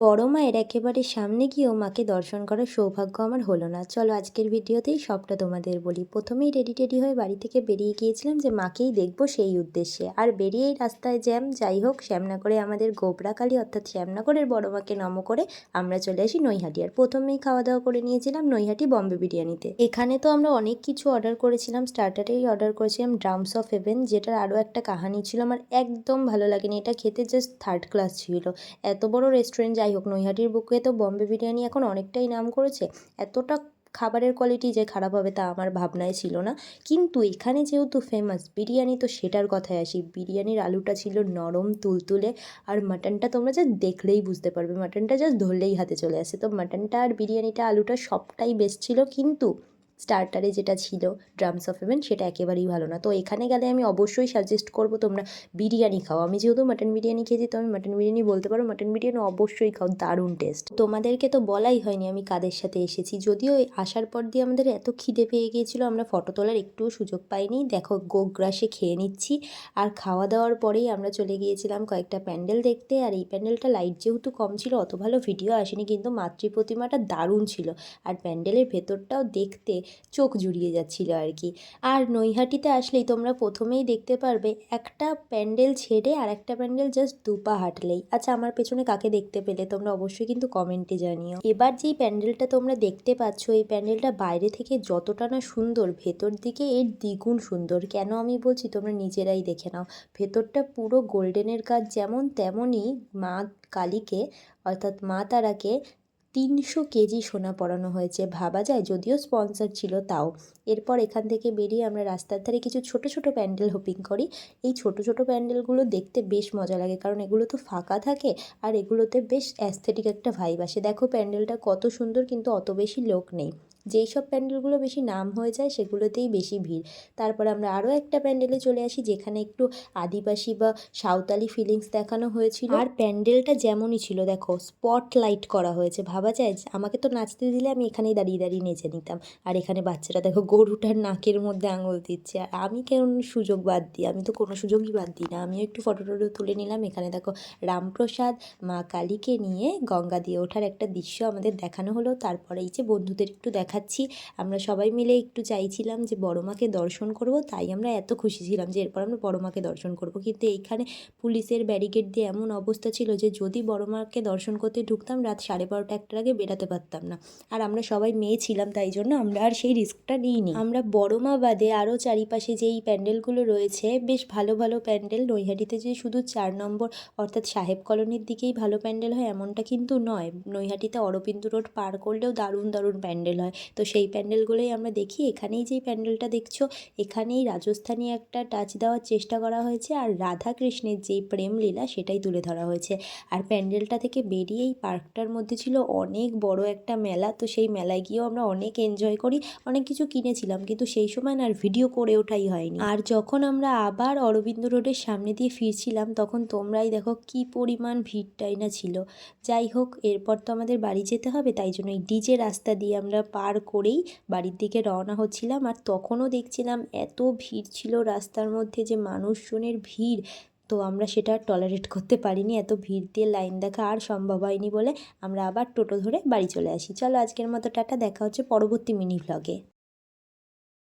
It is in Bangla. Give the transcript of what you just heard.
বড় মায়ের একেবারে সামনে গিয়েও মাকে দর্শন করার সৌভাগ্য আমার হলো না। চলো আজকের ভিডিওতেই সবটা তোমাদের বলি। প্রথমেই রেডি টেডি হয়ে বাড়ি থেকে বেরিয়ে গিয়েছিলাম যে মাকেই দেখব সেই উদ্দেশ্যে। আর বেরিয়েই রাস্তায় জ্যাম, যাই হোক, শ্যামনগরে আমাদের গোবরাকালী অর্থাৎ শ্যামনগরের বড় মাকে নম করে আমরা চলে আসি নৈহাটি। আর প্রথমেই খাওয়া দাওয়া করে নিয়েছিলাম নৈহাটি বম্বে বিরিয়ানিতে। এখানে তো আমরা অনেক কিছু অর্ডার করেছিলাম। স্টার্টারেই অর্ডার করেছিলাম ড্রামস অফ হেভেন যেটার আরও একটা কাহানি ছিল। আমার একদম ভালো লাগেনি। এটা খেতে জাস্ট থার্ড ক্লাস ছিল। এত বড় রেস্টুরেন্ট যাই হোক, নৈহাটির বুকে তো বম্বে বিরিয়ানি এখন অনেকটাই নাম করেছে। এতটা খাবারের কোয়ালিটি যে খারাপ হবে তা আমার ভাবনায় ছিল না। কিন্তু এখানে যেহেতু ফেমাস বিরিয়ানি তো সেটার কথায় আসি। বিরিয়ানির আলুটা ছিল নরম, তুলতুলে, আর মাটনটা তোমরা জাস্ট দেখলেই বুঝতে পারবে। মাটনটা জাস্ট ধরলেই হাতে চলে আসে। তো মাটনটা আর বিরিয়ানিটা, আলুটা সবটাই বেস্ট ছিল। কিন্তু স্টার্টারে যেটা ছিল ড্রামস অফ হেভেন সেটা একেবারেই ভালো না। তো এখানে গেলে আমি অবশ্যই সাজেস্ট করব তোমরা বিরিয়ানি খাও। আমি যেহেতু মাটন বিরিয়ানি খেয়েছি, তো আমি মাটন বিরিয়ানি বলতে পারো মাটন বিরিয়ানি অবশ্যই খাও, দারুণ টেস্ট তোমাদেরকে তো বলাই হয়নি, আমি কাদের সাথে এসেছি। যদিও আসার পর দিয়ে আমাদের এত খিদে পেয়ে গিয়েছিল, আমরা ফটো তোলার একটুও সুযোগ পাইনি। দেখো গোগ্রাসে খেয়ে নিচ্ছি। আর খাওয়া দাওয়ার পরেই আমরা চলে গিয়েছিলাম কয়েকটা প্যান্ডেল দেখতে। আর এই প্যান্ডেলটা লাইট যেহেতু কম ছিল, অত ভালো ভিডিও আসেনি, কিন্তু মাতৃ প্রতিমাটা দারুণ ছিল। আর প্যান্ডেলের ভেতরটাও দেখতে চোখ জুড়িয়ে যাচ্ছিল আর কি। আর নৈহাটিতে আসলেই তোমরা প্রথমেই দেখতে পারবে একটা প্যান্ডেল ছেড়ে আর একটা প্যান্ডেল জাস্ট দুপা হাঁটলেই। আচ্ছা আমার পেছনে কাকে দেখতে পেলে তোমরা অবশ্যই কিন্তু কমেন্টে জানিও। এবার যেই প্যান্ডেলটা তোমরা দেখতে পাচ্ছ, এই প্যান্ডেলটা বাইরে থেকে যতটা না সুন্দর, ভেতর দিকে এর দ্বিগুণ সুন্দর। কেন আমি বলছি তোমরা নিজেরাই দেখে নাও। ভেতরটা পুরো গোল্ডেনের কাজ যেমন তেমনই মা কালীকে, অর্থাৎ মা তারাকে তিনশো কেজি সোনা পরানো হয়েছে। ভাবা যায় যদিও স্পন্সর ছিল তাও। এরপর এখান থেকে বেরিয়ে আমরা রাস্তার ধারে কিছু ছোট ছোট প্যান্ডেল হোপিং করি। এই ছোট ছোট প্যান্ডেলগুলো দেখতে বেশ মজা লাগে কারণ এগুলো তো ফাঁকা থাকে আর এগুলোতে বেশ অ্যাস্থেটিক একটা ভাইব আসে। দেখো প্যান্ডেলটা কত সুন্দর কিন্তু অত বেশি লোক নেই। যেই সব প্যান্ডেলগুলো বেশি নাম হয়ে যায় সেগুলোতেই বেশি ভিড়। তারপর আমরা আরও একটা প্যান্ডেলে চলে আসি যেখানে একটু আদিবাসী বা সাঁওতালি ফিলিংস দেখানো হয়েছিল। আর প্যান্ডেলটা যেমনই ছিল, দেখো স্পট লাইট করা হয়েছে। ভাবা যায় আমাকে তো নাচতে দিলে আমি এখানেই দাঁড়িয়ে দাঁড়িয়ে নেচে নিতাম। আর এখানে বাচ্চারা, দেখো, গরুটার নাকের মধ্যে আঙুল দিচ্ছে। আর আমি কেমন সুযোগ বাদ দিই? আমি তো কোনো সুযোগই বাদ দিই না। আমিও একটু ফটো টটো তুলে নিলাম। এখানে, দেখো, রামপ্রসাদ, মা কালীকে নিয়ে গঙ্গা দিয়ে ওঠার একটা দৃশ্য আমাদের দেখানো হলো। তারপরে এই যে বন্ধুদের একটু দেখাচ্ছি। আমরা সবাই মিলে একটু চাইছিলাম যে বড় মাকে দর্শন করব, তাই আমরা এত খুশি ছিলাম যে এরপর আমরা বড় মাকে দর্শন করব। কিন্তু এইখানে পুলিশের ব্যারিকেড দিয়ে এমন অবস্থা ছিল যে যদি বড় মাকে দর্শন করতে ঢুকতাম, রাত সাড়ে বারোটা একটার আগে বেরাতে পারতাম না। আর আমরা সবাই মেয়ে ছিলাম, তাই জন্য আমরা আর সেই রিস্কটা নিইনি। আমরা বড় মা বাদে আরও চারিপাশে যেই প্যান্ডেলগুলো রয়েছে, বেশ ভালো ভালো প্যান্ডেল। নৈহাটিতে যে শুধু চার নম্বর, অর্থাৎ সাহেব কলোনির দিকেই ভালো প্যান্ডেল হয়, এমনটা কিন্তু নয়। নৈহাটিতে অরবিন্দু রোড পার করলেও দারুণ দারুণ প্যান্ডেল হয়। তো সেই প্যান্ডেলগুলোই আমরা দেখি। এখানেই যেই প্যান্ডেলটা দেখছ, এখানেই রাজস্থানী একটা টাচ দেওয়ার চেষ্টা করা হয়েছে আর রাধা কৃষ্ণের যেই প্রেমলীলা সেটাই তুলে ধরা হয়েছে। আর প্যান্ডেলটা থেকে বেরিয়ে এই পার্কটার মধ্যে ছিল অনেক বড় একটা মেলা, তো সেই মেলায় গিয়েও আমরা অনেক এনজয় করি, অনেক কিছু কিনেছিলাম, কিন্তু সেই সময় আর ভিডিও করে ওঠাই হয়নি। আর যখন আমরা আবার অরবিন্দ রোডের সামনে দিয়ে ফিরছিলাম, তখন তোমরাই দেখো কি পরিমাণ ভিড়টাই না ছিল। যাই হোক, এরপর তো আমাদের বাড়ি যেতে হবে, তাই জন্য এই ডিজে রাস্তা দিয়ে আমরা পার করেই বাড়ির দিকে রওনা হচ্ছিলাম। আর তখনও দেখছিলাম এত ভিড় ছিল রাস্তার মধ্যে যে মানুষজনের ভিড়। তো আমরা সেটা টলারেট করতে পারিনি। এত ভিড় দিয়ে লাইন দেখা আর সম্ভব হয়নি বলে আমরা আবার টোটো ধরে বাড়ি চলে আসি। চলো আজকের মতো টাটা, দেখা হচ্ছে পরবর্তী মিনি ভ্লগে